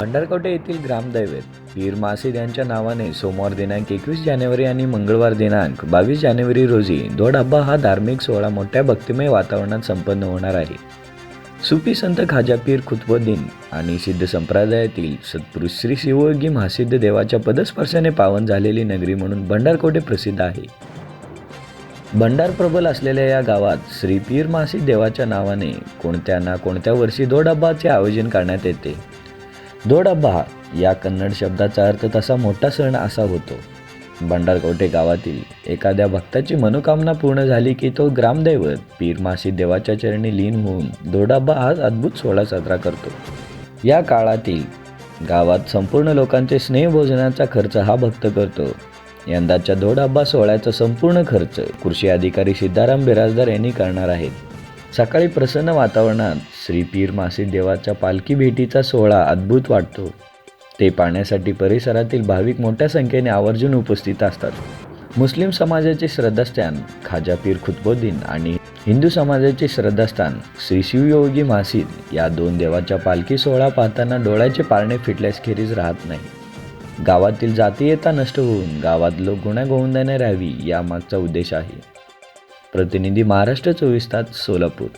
भंडारकोटे येथील ग्रामदैवत पीर मासिद यांच्या नावाने सोमवार दिनांक एकवीस जानेवारी आणि मंगळवार दिनांक बावीस जानेवारी रोजी दोडाब्बा हा धार्मिक सोहळा मोठ्या भक्तिमय वातावरणात संपन्न होणार आहे. सुफी संत खाजा पीर खुतबुद्दीन आणि सिद्ध संप्रदायातील सत्पुरुष श्री शिवयोगी महासिद्ध देवाच्या पदस्पर्शाने पावन झालेली नगरी म्हणून भंडारकोटे प्रसिद्ध आहे. भंडार प्रबल असलेल्या या गावात श्री पीर मासिक देवाच्या नावाने कोणत्या ना कोणत्या वर्षी दोडब्बाचे आयोजन करण्यात येते? दोडब्बा या कन्नड शब्दाचा अर्थ तसा मोठा सण असा होतो. भंडारकोटे गावातील एखाद्या भक्ताची मनोकामना पूर्ण झाली की तो ग्रामदैवत पीरमासी देवाच्या चरणी लीन होऊन दोडाब्बा हा अद्भुत सोहळा साजरा करतो. या काळातील गावात संपूर्ण लोकांचे स्नेहभोजनाचा खर्च हा भक्त करतो. यंदाच्या दोडाब्बा सोहळ्याचा संपूर्ण खर्च कृषी अधिकारी सिद्धाराम बिराजदार यांनी करणार आहेत. सकाळी प्रसन्न वातावरणात श्री पीर मासिक देवाच्या पालखी भेटीचा सोहळा अद्भुत वाटतो. ते पाहण्यासाठी परिसरातील भाविक मोठ्या संख्येने आवर्जून उपस्थित असतात. मुस्लिम समाजाचे श्रद्धास्थान खाजा पीर खुतबुद्दीन आणि हिंदू समाजाचे श्रद्धास्थान श्री शिवयोगी मासिद या दोन देवाच्या पालखी सोहळा पाहताना डोळ्याचे पारणे फिटल्यास खेरीज राहत नाही. गावातील जातीयता नष्ट होऊन गावात लोक गुण्यागोविंदाने राहावी यामागचा उद्देश आहे. प्रतिनिधी महाराष्ट्र चोवीस तास सोलापूर.